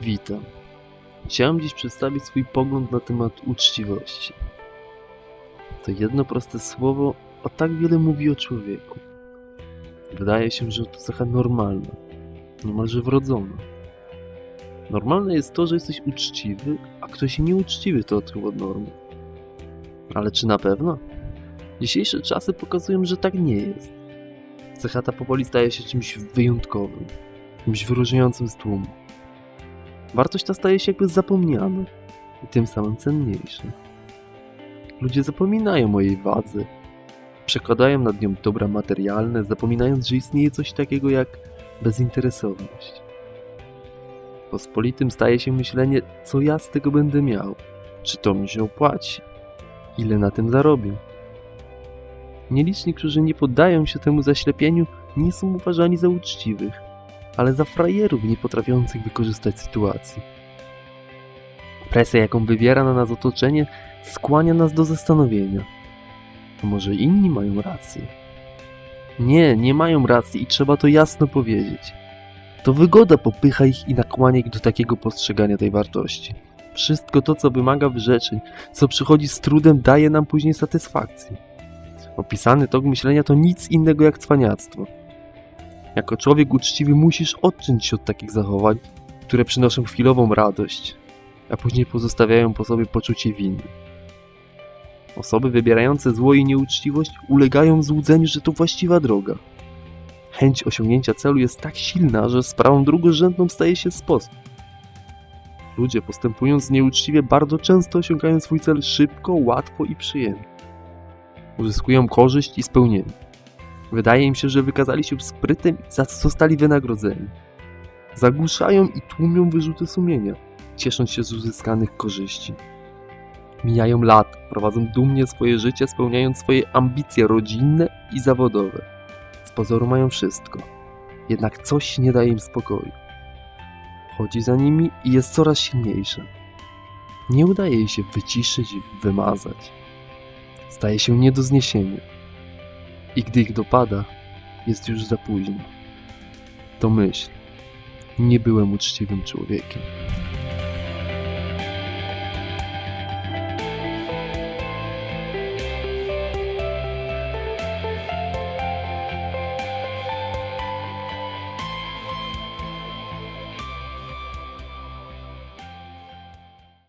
Witam. Chciałem dziś przedstawić swój pogląd na temat uczciwości. To jedno proste słowo, a tak wiele mówi o człowieku. Wydaje się, że to cecha normalna, niemalże wrodzona. Normalne jest to, że jesteś uczciwy, a ktoś nieuczciwy to odkrył od normy. Ale czy na pewno? Dzisiejsze czasy pokazują, że tak nie jest. Cecha ta powoli staje się czymś wyjątkowym, czymś wyróżniającym z tłumu. Wartość ta staje się jakby zapomniana i tym samym cenniejsza. Ludzie zapominają o jej wadze, przekładają nad nią dobra materialne, zapominając, że istnieje coś takiego jak bezinteresowność. Pospolitym staje się myślenie, co ja z tego będę miał, czy to mi się opłaci, ile na tym zarobię. Nieliczni, którzy nie poddają się temu zaślepieniu, nie są uważani za uczciwych, ale za frajerów nie potrafiących wykorzystać sytuacji. Presja, jaką wywiera na nas otoczenie, skłania nas do zastanowienia. To może inni mają rację? Nie, nie mają racji i trzeba to jasno powiedzieć. To wygoda popycha ich i nakłania ich do takiego postrzegania tej wartości. Wszystko to, co wymaga wyrzeczeń, co przychodzi z trudem, daje nam później satysfakcję. Opisany tok myślenia to nic innego jak cwaniactwo. Jako człowiek uczciwy musisz odciąć się od takich zachowań, które przynoszą chwilową radość, a później pozostawiają po sobie poczucie winy. Osoby wybierające zło i nieuczciwość ulegają złudzeniu, że to właściwa droga. Chęć osiągnięcia celu jest tak silna, że sprawą drugorzędną staje się sposób. Ludzie postępując nieuczciwie bardzo często osiągają swój cel szybko, łatwo i przyjemnie. Uzyskują korzyść i spełnienie. Wydaje im się, że wykazali się sprytem za co zostali wynagrodzeni. Zagłuszają i tłumią wyrzuty sumienia, ciesząc się z uzyskanych korzyści. Mijają lata, prowadzą dumnie swoje życie, spełniając swoje ambicje rodzinne i zawodowe. Z pozoru mają wszystko, jednak coś nie daje im spokoju. Chodzi za nimi i jest coraz silniejsza. Nie udaje jej się wyciszyć wymazać. Staje się nie do zniesienia i gdy ich dopada, jest już za późno. To myśl. Nie byłem uczciwym człowiekiem.